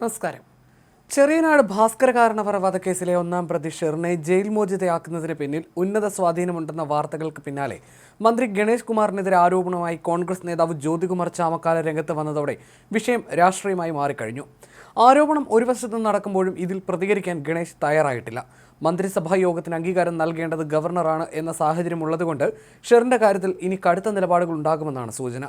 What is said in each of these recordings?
നമസ്കാരം. ചെറിയനാട് ഭാസ്കര കാരണവർ വധക്കേസിലെ ഒന്നാം പ്രതി ഷെറിനെ ജയിൽ മോചിതയാക്കുന്നതിന് പിന്നിൽ ഉന്നത സ്വാധീനമുണ്ടെന്ന വാർത്തകൾക്ക് പിന്നാലെ മന്ത്രി ഗണേഷ് കുമാറിനെതിരെ ആരോപണമായി കോൺഗ്രസ് നേതാവ് ജ്യോതികുമാർ ചാമക്കാല രംഗത്ത് വന്നതോടെ വിഷയം രാഷ്ട്രീയമായി മാറിക്കഴിഞ്ഞു. ആരോപണം ഒരു വശത്ത് നടക്കുമ്പോഴും ഇതിൽ പ്രതികരിക്കാൻ ഗണേഷ് തയ്യാറായിട്ടില്ല. മന്ത്രിസഭാ യോഗത്തിന് അംഗീകാരം നൽകേണ്ടത് ഗവർണറാണ് എന്ന സാഹചര്യം ഉള്ളതുകൊണ്ട് ഷെറിന്റെ കാര്യത്തിൽ ഇനി കടുത്ത നിലപാടുകൾ ഉണ്ടാകുമെന്നാണ് സൂചന.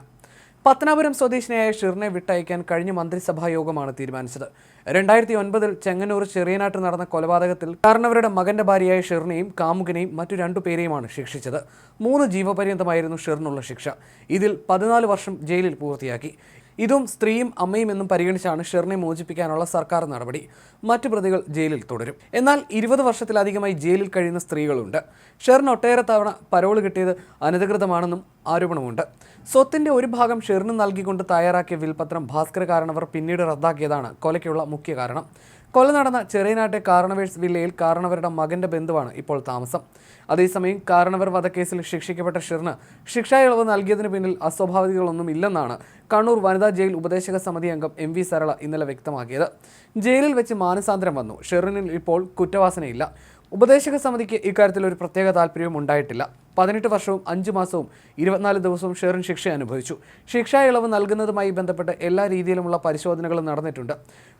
പത്തനാപുരം സ്വദേശിനിയായ ഷിറിനെ വിട്ടയക്കാൻ കഴിഞ്ഞ മന്ത്രിസഭാ യോഗമാണ് തീരുമാനിച്ചത്. രണ്ടായിരത്തി ഒൻപതിൽ ചെങ്ങന്നൂർ ചെറിയനാട്ട് നടന്ന കൊലപാതകത്തിൽ കാരണവരുടെ മകന്റെ ഭാര്യയായ ഷിറിനെയും കാമുകനെയും മറ്റു രണ്ടു പേരെയുമാണ് ശിക്ഷിച്ചത്. മൂന്ന് ജീവപര്യന്തമായിരുന്നു ഷിറിനുള്ള ശിക്ഷ. ഇതിൽ പതിനാല് വർഷം ജയിലിൽ പൂർത്തിയാക്കി. ഇതും സ്ത്രീയും അമ്മയും എന്നും പരിഗണിച്ചാണ് ഷെറിനെ മോചിപ്പിക്കാനുള്ള സർക്കാർ നടപടി. മറ്റു പ്രതികൾ ജയിലിൽ തുടരും. എന്നാൽ ഇരുപത് വർഷത്തിലധികമായി ജയിലിൽ കഴിയുന്ന സ്ത്രീകളുണ്ട്. ഷെറിന് ഒട്ടേറെ തവണ പരോൾ കിട്ടിയത് അനധികൃതമാണെന്നും ആരോപണമുണ്ട്. സ്വത്തിന്റെ ഒരു ഭാഗം ഷെറിന് നൽകിക്കൊണ്ട് തയ്യാറാക്കിയ വിൽപത്രം ഭാസ്കര കാരണവർ പിന്നീട് റദ്ദാക്കിയതാണ് കൊലയ്ക്കുള്ള മുഖ്യ കാരണം. കൊല നടന്ന ചെറിയനാട്ടെ കാരണവേഴ്സ് വില്ലയിൽ കാരണവരുടെ മകന്റെ ബന്ധുവാണ് ഇപ്പോൾ താമസം. അതേസമയം കാരണവർ വധക്കേസിൽ ശിക്ഷിക്കപ്പെട്ട ഷിറിന് ശിക്ഷാ ഇളവ് നൽകിയതിന് പിന്നിൽ അസ്വാഭാവികങ്ങളൊന്നും ഇല്ലെന്നാണ് കണ്ണൂർ വനിതാ ജയിൽ ഉപദേശക സമിതി അംഗം എം വി സരള ഇന്നലെ വ്യക്തമാക്കിയത്. ജയിലിൽ വെച്ച് മാനസാന്തരം വന്നു. ഷെറിനിൽ ഇപ്പോൾ കുറ്റവാസനയില്ല. ഉപദേശക സമിതിക്ക് ഇക്കാര്യത്തിൽ ഒരു പ്രത്യേക താല്പര്യവും ഉണ്ടായിട്ടില്ല. പതിനെട്ട് വർഷവും അഞ്ച് മാസവും ഇരുപത്തിനാല് ദിവസവും ഷെറിൻ ശിക്ഷ അനുഭവിച്ചു. ശിക്ഷാ ഇളവ് നൽകുന്നതുമായി ബന്ധപ്പെട്ട് എല്ലാ രീതിയിലുമുള്ള പരിശോധനകളും നടന്നിട്ടുണ്ട്.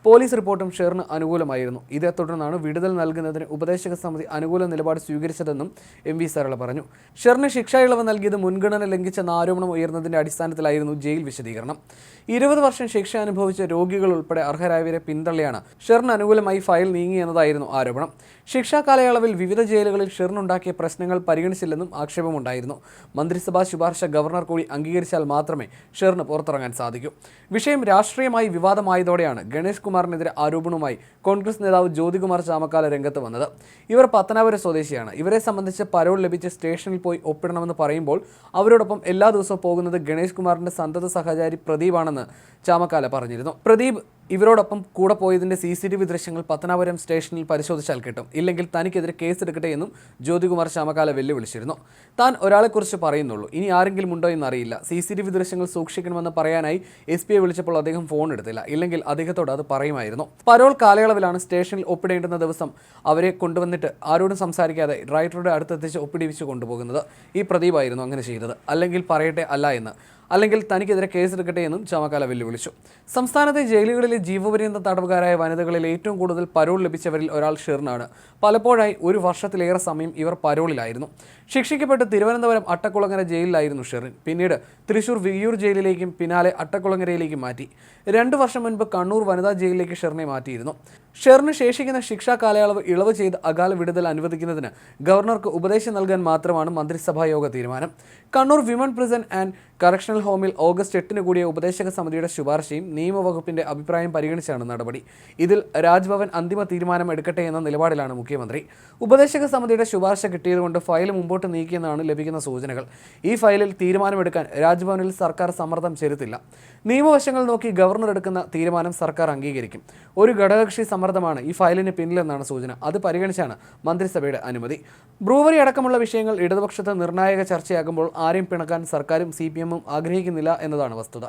പോലീസ് റിപ്പോർട്ടും ഷെറിന് അനുകൂലമായിരുന്നു. ഇതേ തുടർന്നാണ് വിടുതൽ നൽകുന്നതിന് ഉപദേശക സമിതി അനുകൂല നിലപാട് സ്വീകരിച്ചതെന്നും എം വി സരള പറഞ്ഞു. ഷെറിന് ശിക്ഷാ ഇളവ് നൽകിയത് മുൻഗണന ലംഘിച്ചെന്ന ആരോപണം ഉയർന്നതിന്റെ അടിസ്ഥാനത്തിലായിരുന്നു ജയിൽ വിശദീകരണം. ഇരുപത് വർഷം ശിക്ഷ അനുഭവിച്ച രോഗികൾ ഉൾപ്പെടെ അർഹരായവരെ പിന്തള്ളിയാണ് ഷെറിന് അനുകൂലമായി ഫയൽ നീങ്ങിയെന്നതായിരുന്നു ആരോപണം. ശിക്ഷാ കാലയളവിൽ വിവിധ ജയിലുകളിൽ ഷെറിനുണ്ടാക്കിയ പ്രശ്നങ്ങൾ പരിഗണിച്ചില്ലെന്നും ആക്ഷേപമുണ്ടായിരുന്നു. മന്ത്രിസഭാ ശുപാർശ ഗവർണർ കൂടി അംഗീകരിച്ചാൽ മാത്രമേ ഷെറിന് പുറത്തിറങ്ങാൻ സാധിക്കൂ. വിഷയം രാഷ്ട്രീയമായി വിവാദമായതോടെയാണ് ഗണേഷ് കുമാറിനെതിരെ ആരോപണവുമായി കോൺഗ്രസ് നേതാവ് ജ്യോതികുമാർ ചാമക്കാല രംഗത്ത് വന്നത്. ഇവർ പത്തനാപുര സ്വദേശിയാണ്. ഇവരെ സംബന്ധിച്ച് പരോൾ ലഭിച്ച് സ്റ്റേഷനിൽ പോയി ഒപ്പിടണമെന്ന് പറയുമ്പോൾ അവരോടൊപ്പം എല്ലാ ദിവസവും പോകുന്നത് ഗണേഷ് കുമാറിന്റെ സന്തത സഹചാരി പ്രദീപാണെന്ന് ചാമക്കാല പറഞ്ഞിരുന്നു. പ്രദീപ് ഇവരോടൊപ്പം കൂടെ പോയതിന്റെ സി സി ടി വി ദൃശ്യങ്ങൾ പത്തനാപുരം സ്റ്റേഷനിൽ പരിശോധിച്ചാൽ കിട്ടും. ഇല്ലെങ്കിൽ തനിക്കെതിരെ കേസെടുക്കട്ടെ എന്നും ജ്യോതികുമാർ ശ്യാമകാല വെല്ലുവിളിച്ചിരുന്നു. താൻ ഒരാളെക്കുറിച്ച് പറയുന്നുള്ളൂ. ഇനി ആരെങ്കിലും ഉണ്ടോ എന്നറിയില്ല. സി സി ടി വി ദൃശ്യങ്ങൾ സൂക്ഷിക്കണമെന്ന് പറയാനായി എസ് പിയെ വിളിച്ചപ്പോൾ അദ്ദേഹം ഫോൺ എടുത്തില്ല. ഇല്ലെങ്കിൽ അദ്ദേഹത്തോട് അത് പറയുമായിരുന്നു. പരോൾ കാലയളവിലാണ് സ്റ്റേഷനിൽ ഒപ്പിടേണ്ടുന്ന ദിവസം അവരെ കൊണ്ടുവന്നിട്ട് ആരോടും സംസാരിക്കാതെ ഡ്രൈവറുടെ അടുത്തെത്തിച്ച് ഒപ്പിടിവിച്ച് കൊണ്ടുപോകുന്നത്. ഈ പ്രദീപായിരുന്നു അങ്ങനെ ചെയ്തത്. അല്ലെങ്കിൽ പറയട്ടെ അല്ല എന്ന്. അല്ലെങ്കിൽ തനിക്കെതിരെ കേസെടുക്കട്ടെ എന്നും ചാമക്കാല വെല്ലുവിളിച്ചു. സംസ്ഥാനത്തെ ജയിലുകളിലെ ജീവപര്യന്ത തടവുകാരായ വനിതകളിൽ ഏറ്റവും കൂടുതൽ പരോൾ ലഭിച്ചവരിൽ ഒരാൾ ഷെറിനാണ്. പലപ്പോഴായി ഒരു വർഷത്തിലേറെ സമയം ഇവർ പരോളിലായിരുന്നു. ശിക്ഷിക്കപ്പെട്ട് തിരുവനന്തപുരം അട്ടക്കുളങ്ങര ജയിലിലായിരുന്നു ഷെറിൻ. പിന്നീട് തൃശൂർ വിയ്യൂർ ജയിലിലേക്കും പിന്നാലെ അട്ടക്കുളങ്ങരയിലേക്കും മാറ്റി. രണ്ടു വർഷം മുൻപ് കണ്ണൂർ വനിതാ ജയിലിലേക്ക് ഷെറിനെ മാറ്റിയിരുന്നു. ഷെറിന് ശേഷിക്കുന്ന ശിക്ഷാ കാലയളവ് ഇളവ് ചെയ്ത് അകാല വിടുതൽ അനുവദിക്കുന്നതിന് ഗവർണർക്ക് ഉപദേശം നൽകാൻ മാത്രമാണ് മന്ത്രിസഭാ യോഗ തീരുമാനം. Kannur women prison and correctional ഹോമിൽ ഓഗസ്റ്റ് എട്ടിന് കൂടിയ ഉപദേശക സമിതിയുടെ ശുപാർശയും നിയമവകുപ്പിന്റെ അഭിപ്രായം പരിഗണിച്ചാണ് നടപടി. ഇതിൽ രാജ്ഭവൻ അന്തിമ തീരുമാനം എടുക്കട്ടെ എന്ന നിലപാടിലാണ് മുഖ്യമന്ത്രി. ഉപദേശക സമിതിയുടെ ശുപാർശ കിട്ടിയതുകൊണ്ട് ഫയൽ മുമ്പോട്ട് നീക്കിയെന്നാണ് ലഭിക്കുന്ന സൂചനകൾ. ഈ ഫയലിൽ തീരുമാനമെടുക്കാൻ രാജ്ഭവനിൽ സർക്കാർ സമ്മർദ്ദം ചെലുത്തില്ല. നിയമവശങ്ങൾ നോക്കി ഗവർണർ എടുക്കുന്ന തീരുമാനം സർക്കാർ അംഗീകരിക്കും. ഒരു ഘടകകക്ഷി സമ്മർദ്ദമാണ്. ഈ ഫയലിന് പിന്നിലെന്നാണ് സൂചന. അത് പരിഗണിച്ചാണ് മന്ത്രിസഭയുടെ അനുമതി. ബ്രൂവറി അടക്കമുള്ള വിഷയങ്ങൾ ഇടതുപക്ഷത്ത് നിർണായക ചർച്ചയാകുമ്പോൾ ആരെയും പിണക്കാൻ സർക്കാരും സി ആഗ്രഹിക്കുന്നില്ല എന്നതാണ് വസ്തുത.